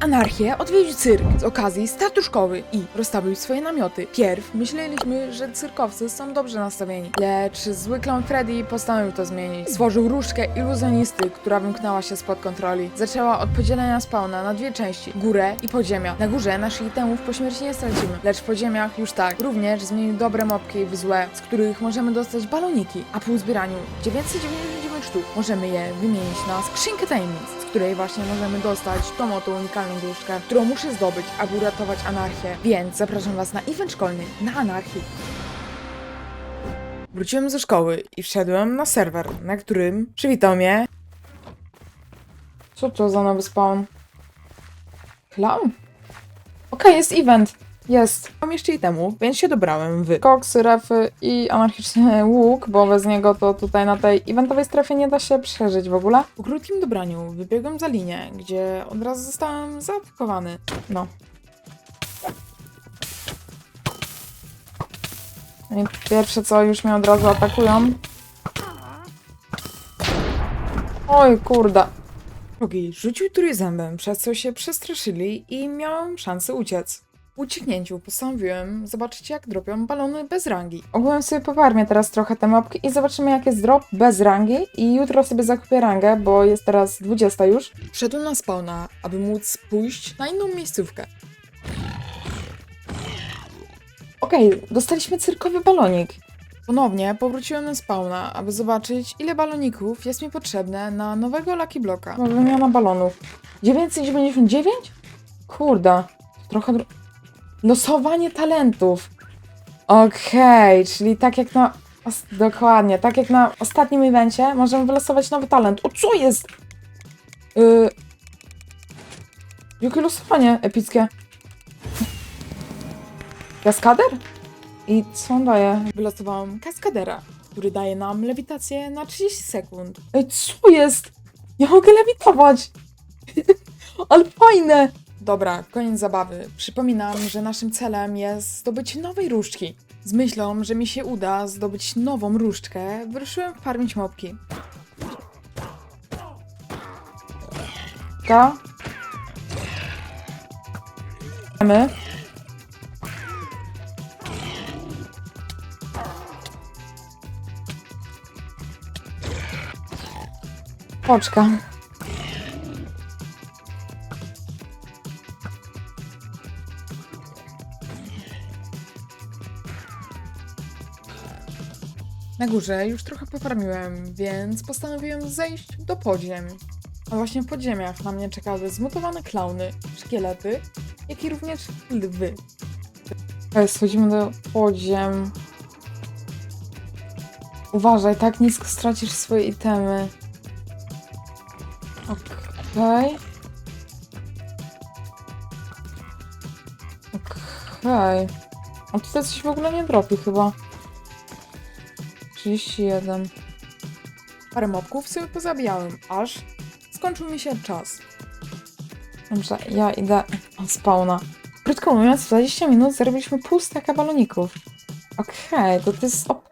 Anarchię odwiedził cyrk z okazji startu szkoły i rozstawił swoje namioty. Pierw myśleliśmy, że cyrkowcy są dobrze nastawieni, lecz zły klon Freddy postanowił to zmienić. Stworzył różdżkę iluzjonisty, która wymknęła się spod kontroli. Zaczęła od podzielenia spawna na dwie części, górę i podziemia. Na górze naszych itemów po śmierci nie stracimy, lecz w podziemiach już tak. Również zmienił dobre mopki w złe, z których możemy dostać baloniki, a po uzbieraniu 999 możemy je wymienić na skrzynkę tajemnic, z której właśnie możemy dostać tą oto unikalną gruszkę, którą muszę zdobyć, aby uratować anarchię. Więc zapraszam Was na event szkolny na anarchii. Wróciłem ze szkoły i wszedłem na serwer, na którym przywitał mnie... Co to za nowy spawn? Clown? Okej, jest event. Jest. Mam jeszcze i temu, więc się dobrałem w koksy, refy i anarchiczny łuk, bo bez niego to tutaj na tej eventowej strefie nie da się przeżyć w ogóle. Po krótkim dobraniu wybiegłem za linię, gdzie od razu zostałem zaatakowany. No. I pierwsze co, już mnie od razu atakują. Oj, kurde. Drugi rzucił trójzębem, przez co się przestraszyli i miałem szansę uciec. Po ucieknięciu postanowiłem zobaczyć, jak dropią balony bez rangi. Ogółem sobie powarmię teraz trochę te mopki i zobaczymy, jak jest drop bez rangi. I jutro sobie zakupię rangę, bo jest teraz 20 już. Wszedłem na spawna, aby móc pójść na inną miejscówkę. Okej, dostaliśmy cyrkowy balonik. Ponownie powróciłem na spawna, aby zobaczyć, ile baloników jest mi potrzebne na nowego Lucky Blocka. Wymiana balonów. 999? Kurde, trochę... Losowanie talentów. Okej, czyli tak jak na... Dokładnie, tak jak na ostatnim evencie możemy wylosować nowy talent. O, co jest? Yy... Jakie losowanie epickie? Kaskader? I co on daje? Wylosowałam kaskadera, który daje nam lewitację na 30 sekund. Ej, co jest? Ja mogę lewitować! Ale fajne! Dobra, koniec zabawy. Przypominam, że naszym celem jest zdobycie nowej różdżki. Z myślą, że mi się uda zdobyć nową różdżkę, wyruszyłem farmić mopki. Ta. My. Poczka. Na górze już trochę pofarmiłem, więc postanowiłem zejść do podziem. A właśnie w podziemiach na mnie czekały zmutowane klauny, szkielety, jak i również lwy. Schodzimy do podziem. Uważaj, tak nisko stracisz swoje itemy. Okej. Okej. A tutaj coś w ogóle nie dropi chyba. 31. Parę mobków sobie pozabijałem, aż skończył mi się czas. Dobrze, ja idę od spawna. Krótko mówiąc, w 20 minut zarobiliśmy pół staka baloników. Okej, to to jest OP.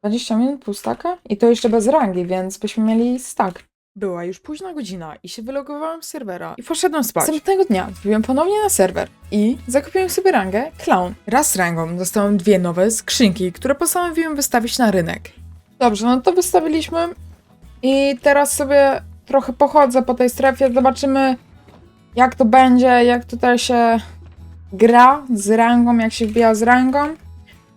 20 minut, pół? I to jeszcze bez rangi, więc byśmy mieli stak. Była już późna godzina i się wylogowałem z serwera i poszedłem spać. Następnego dnia wbiłem ponownie na serwer i zakupiłem sobie rangę Clown. Raz rangą dostałem dwie nowe skrzynki, które postanowiłem wystawić na rynek. Dobrze, no to wystawiliśmy i teraz sobie trochę pochodzę po tej strefie, zobaczymy jak to będzie, jak tutaj się gra z rangą, jak się wbija z rangą.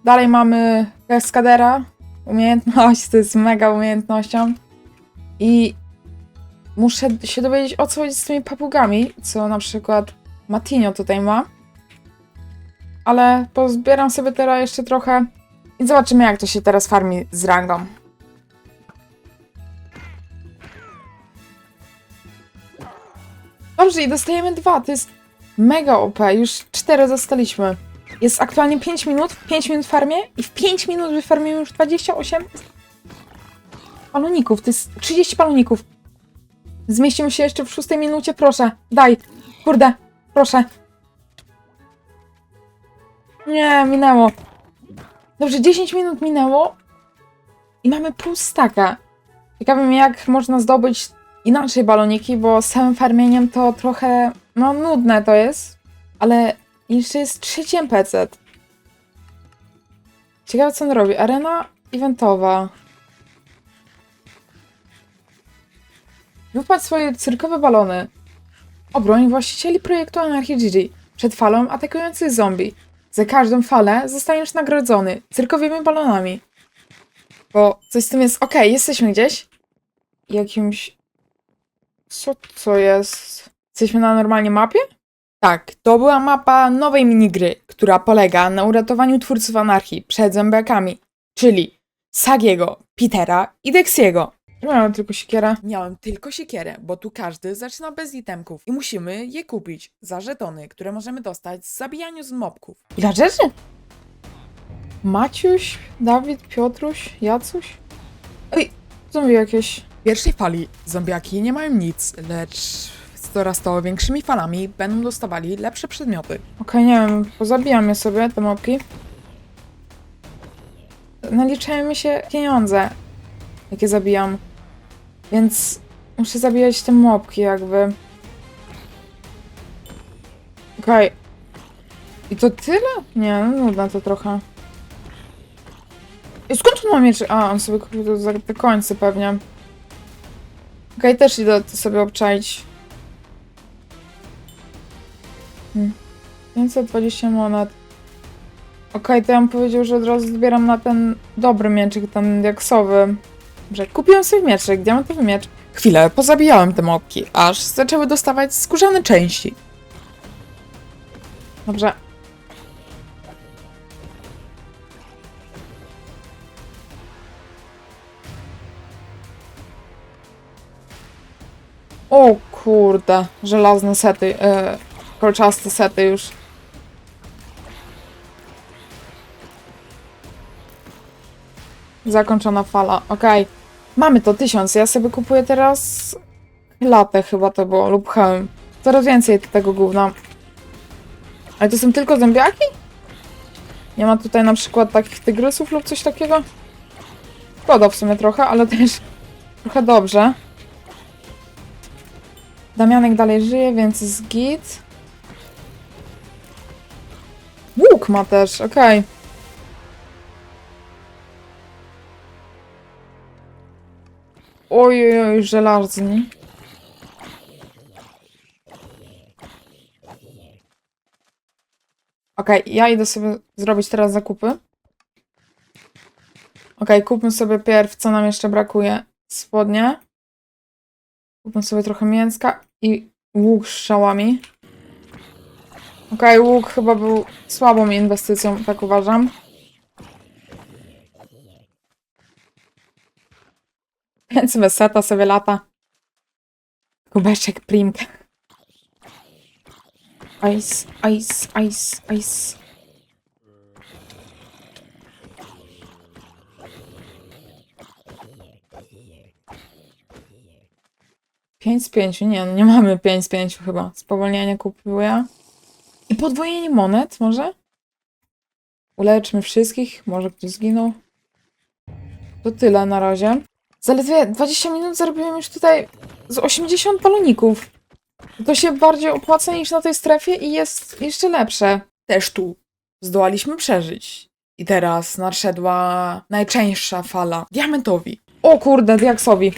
Dalej mamy kaskadera, umiejętność, to jest mega umiejętnością. I muszę się dowiedzieć o co chodzi z tymi papugami, co na przykład Matinio tutaj ma. Ale pozbieram sobie teraz jeszcze trochę i zobaczymy jak to się teraz farmi z rangą. Dobrze, i dostajemy dwa, to jest mega OP, już cztery zostaliśmy. Jest aktualnie 5 minut, w 5 minut farmie i w 5 minut wyfarmimy już 28 baloników, to jest 30 baloników. Zmieścimy się jeszcze w szóstej minucie, proszę. Daj. Kurde, proszę. Nie, minęło. Dobrze, 10 minut minęło i mamy pół staka. Ciekawe jak można zdobyć inaczej baloniki, bo z samym farmieniem to trochę, no nudne to jest, ale jeszcze jest trzeci NPC. Ciekawe co on robi. Arena eventowa. Wypłać swoje cyrkowe balony. Obroń właścicieli projektu Anarchy GG przed falą atakujących zombie. Za każdą falę zostaniesz nagrodzony cyrkowymi balonami. Bo coś z tym jest. Okej, jesteśmy gdzieś. Jakimś. Co to jest? Jesteśmy na normalnie mapie? Tak, to była mapa nowej minigry, która polega na uratowaniu twórców anarchii przed zombiakami, czyli Sagiego, Petera i Dexiego. Miałem tylko siekierę. Miałem tylko siekierę, bo tu każdy zaczyna bez itemków i musimy je kupić za żetony, które możemy dostać z zabijaniu z mobków. Ile rzeczy? Maciuś, Dawid, Piotruś, Jacuś? Ej, zombie jakieś. W pierwszej fali zombiaki nie mają nic, lecz z coraz to większymi falami będą dostawali lepsze przedmioty. Okej, nie wiem, pozabijam je sobie, te mopki. Naliczają mi się pieniądze, jakie zabijam. Więc muszę zabijać te mopki jakby. Okej. I to tyle? Nie, no nudne to trochę. I skąd on ma miecz? A, on sobie kupił to za te końce pewnie. Okej, też idę to sobie obczaić. Hmm. 520 monet. Okej, to ja bym powiedział, że od razu zbieram na ten dobry mieczyk, ten diaksowy. Dobrze, kupiłem sobie mieczyk, diamentowy miecz. Chwilę, pozabijałem te mopki, aż zaczęły dostawać skórzane części. Dobrze. O kurde, żelazne sety, e, kolczaste sety już. Zakończona fala, okej. Mamy to, tysiąc. Ja sobie kupuję teraz latę chyba to było, lub hełm. Coraz więcej tego gówna. Ale to są tylko zębiaki? Nie ma tutaj na przykład takich tygrysów lub coś takiego? Szkoda w sumie trochę, ale też trochę dobrze. Damianek dalej żyje, więc jest git. Łuk ma też, okej. Oj, oj, oj, żelazny. Okej, ja idę sobie zrobić teraz zakupy. Okej, kupmy sobie pierw, co nam jeszcze brakuje. Spodnie. Kupmy sobie trochę mięska i łuk z strzałami. Okej, łuk chyba był słabą inwestycją, tak uważam. Więc weseta sobie lata. Kubeczek primkę. Ice, ice, ice, ice. Pięć z pięciu, nie, no nie mamy pięć z pięciu chyba. Spowolnienie kupuję. I podwojenie monet może? Uleczmy wszystkich, może ktoś zginął. To tyle na razie. Zaledwie 20 minut zarobiłem już tutaj z 80 baloników. To się bardziej opłaca niż na tej strefie i jest jeszcze lepsze. Też tu zdołaliśmy przeżyć. I teraz nadszedła najczęstsza fala. Diamentowi. O kurde, diaksowi.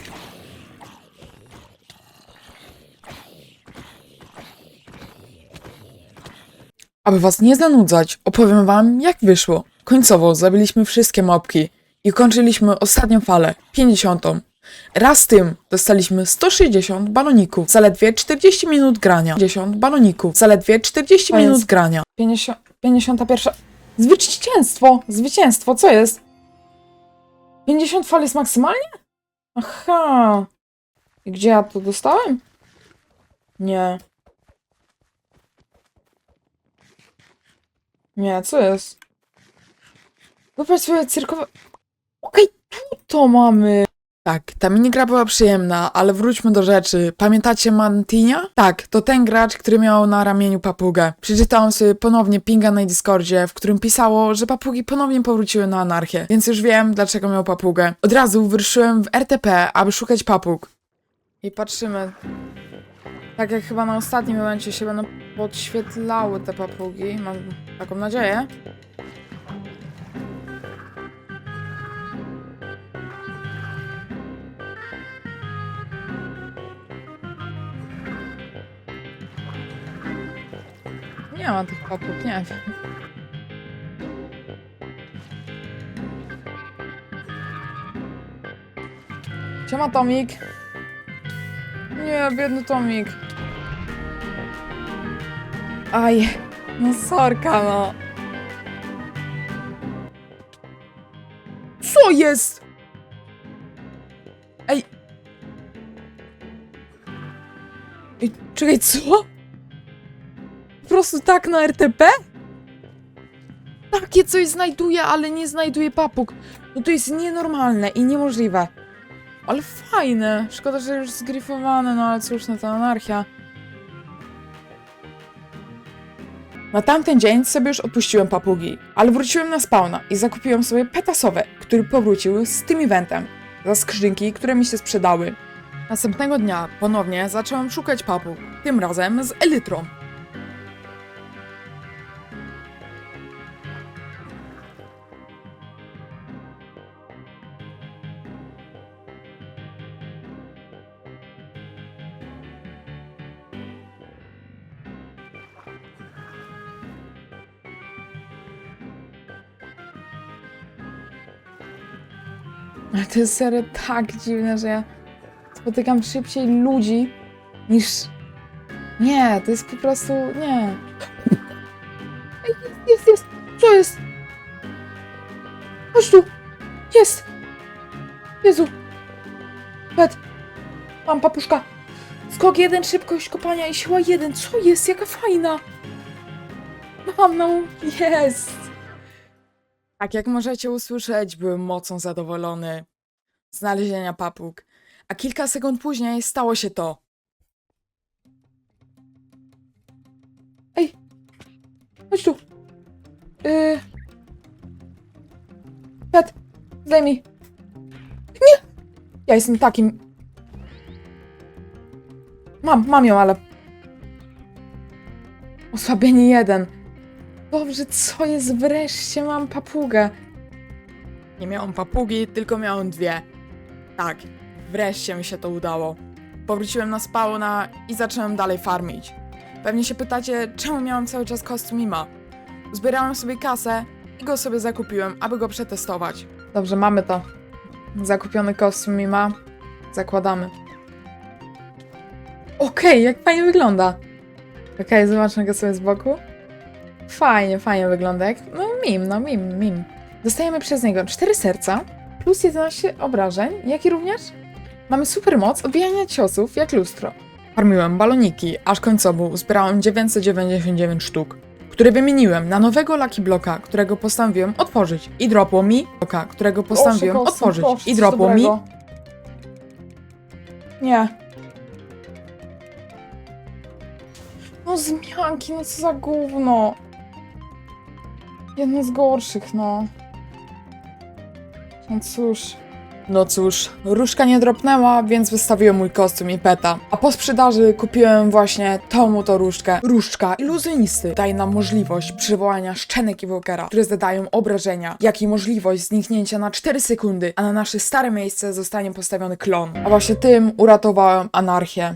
Aby was nie zanudzać, opowiem wam jak wyszło. Końcowo zabiliśmy wszystkie mopki i kończyliśmy ostatnią falę, 50. Raz tym dostaliśmy 160 baloników, zaledwie 40 minut grania. 50 baloników, zaledwie 40 Koniec. minut grania. 50, 51. Zwycięstwo! Zwycięstwo, co jest? 50 fal jest maksymalnie? Aha. I gdzie ja to dostałem? Nie. Nie, co jest? Wybrać swoje cyrkowe... To mamy. Tak, ta minigra była przyjemna, ale wróćmy do rzeczy. Pamiętacie Mantinia? Tak, to ten gracz, który miał na ramieniu papugę. Przeczytałam sobie ponownie pinga na Discordzie, w którym pisało, że papugi ponownie powróciły na anarchię, więc już wiem, dlaczego miał papugę. Od razu wyruszyłem w RTP, aby szukać papug. I patrzymy. Tak jak chyba na ostatnim momencie się będą podświetlały te papugi. Mam taką nadzieję. Ma tych papug, nie wiem. Siema Tomik. Nie, biedny Tomik. Aj, no sorka, no. Co jest? Ej. Ej, czekaj, co? Prostu tak na RTP? Takie coś znajduję, ale nie znajduję papug. No to jest nienormalne i niemożliwe. Ale fajne. Szkoda, że już zgryfowane, no ale cóż, no to anarchia. Na tamten dzień sobie już odpuściłem papugi, ale wróciłem na spawna i zakupiłem sobie petasowe, który powrócił z tym eventem za skrzynki, które mi się sprzedały. Następnego dnia ponownie zacząłem szukać papug, tym razem z elytrą. Ale to jest serio tak dziwne, że ja spotykam szybciej ludzi niż... Nie, to jest po prostu... Nie. Jest, jest, jest! Co jest? Chodź tu! Jest! Jezu! Pet! Mam papuszka! Skok jeden, szybkość kopania i siła jeden. Co jest? Jaka fajna! Mam, no, jest! Tak jak możecie usłyszeć, byłem mocno zadowolony z znalezienia papug. A kilka sekund później stało się to. Ej! Chodź tu! Yy... Pet! Zdejmij! Nie! Ja jestem takim... Mam, mam ją, ale... Osłabienie jeden. Dobrze, co jest wreszcie? Mam papugę. Nie miałam papugi, tylko miałam dwie. Tak, wreszcie mi się to udało. Powróciłem na spawna i zacząłem dalej farmić. Pewnie się pytacie, czemu miałam cały czas kostium Mima. Zbierałem sobie kasę i go sobie zakupiłem, aby go przetestować. Dobrze, mamy to. Zakupiony kostium Mima. Zakładamy. Okej, jak fajnie wygląda. Okej, zobaczmy go sobie z boku. Fajnie, fajnie wygląda. Jak, no mim, no mim, mim. Dostajemy przez niego 4 serca plus 11 obrażeń, jak i również mamy super moc odbijania ciosów jak lustro. Farmiłem baloniki, aż końcowo zbierałem 999 sztuk, które wymieniłem na nowego Lucky Bloka, którego postanowiłem otworzyć i dropło mi bloka, którego postanowiłem Proszę, otworzyć proszę, i coś dropło mi dobrego. nie. No zmianki, no co za gówno. Jedno z gorszych, no. No cóż. No cóż, różka nie dropnęła, więc wystawiłem mój kostium i peta. A po sprzedaży kupiłem właśnie tą to różdżkę. Różdżka iluzjonisty daje nam możliwość przywołania szczenek Evokera, które zadają obrażenia, jak i możliwość zniknięcia na 4 sekundy, a na nasze stare miejsce zostanie postawiony klon. A właśnie tym uratowałem anarchię.